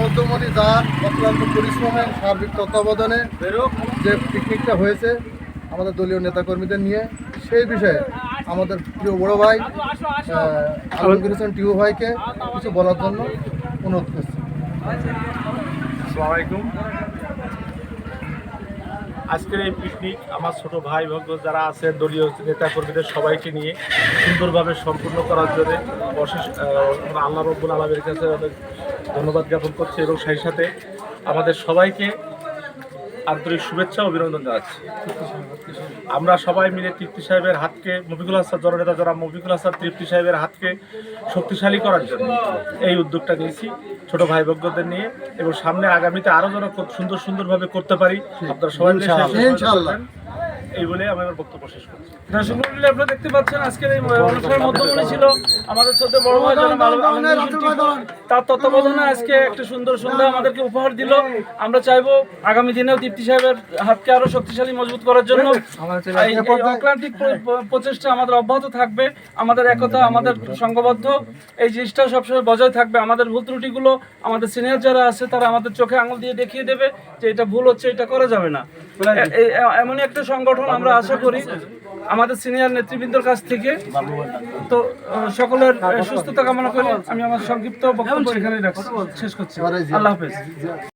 মধ্যমণি যান অক্লান্ত পরিশ্রমে সার্বিক তত্ত্বাবধানে যে পিকনিকটা হয়েছে আমাদের দলীয় নেতাকর্মীদের নিয়ে সেই বিষয়ে আমাদের প্রিয় বড় ভাই আলমগীর হোসেন টিউ ভাইকে কিছু বলার জন্য অনুরোধ করছি আসসালামু আলাইকুম। আজকের এই পিকনিক আমার ছোট ভাই ভক্ত যারা আছে, দলীয় নেতা কর্মীদের সবাইকে নিয়ে সুন্দরভাবে সম্পূর্ণ করার জন্য অশেষ আল্লাহ রব্বুল আলমের কাছে অনেক ধন্যবাদ জ্ঞাপন করছি এবং সেই সাথে আমাদের সবাইকে আন্তরিক শুভেচ্ছা ও অভিনন্দন জানাচ্ছি। আমরা সবাই মিলে তৃপ্তি সাহেবের হাতকে মফিকুল হাসান জননেতা যারা মফিকুল হাসান তৃপ্তি সাহেবের হাতকে শক্তিশালী করার জন্য এই উদ্যোগটা নিয়েছি ছোট ভাই ভক্তদের নিয়ে এবং সামনে আগামীতে আরও যেন খুব সুন্দর সুন্দরভাবে করতে পারি। আপনারা সবাই এই বলে আমি আমার বক্তব্য শেষ করছি। দর্শক মন্ডলী আপনারা দেখতে পাচ্ছেন আজকের এই অনুষ্ঠানের মধ্যমণি ছিল আমাদের সাথে বড় ভাই। তার তত্ত্বাবধানে আজকে একটা সুন্দর সন্ধ্যা আমাদেরকে উপহার দিল। আমরা চাইব আগামী দিনেও তৃপ্তি সাহেবের হাতকে আরও শক্তিশালী মজবুত করার জন্য। অক্লান্তিক প্র- প্র- প্রচেষ্টা আমাদের অব্যাহত থাকবে। আমাদের একতা আমাদের সংঘবদ্ধ। এই জিনিসটা সবসময় বজায় থাকবে। আমাদের ভুল ত্রুটিগুলো আমাদের সিনিয়র যারা আছে তারা আমাদের চোখে আঙুল দিয়ে দেখিয়ে দেবে যে এটা ভুল হচ্ছে এটা করা যাবে না। এ- এ- এমনই একটা সংগঠন আমরা আশা করি আমাদের সিনিয়র নেতৃবৃন্দর কাছ থেকে তো সকলের সুস্থতা কামনা করে আমি আমার সংক্ষিপ্ত বক্তব্য এখানে শেষ করছি। আল্লাহ হাফেজ।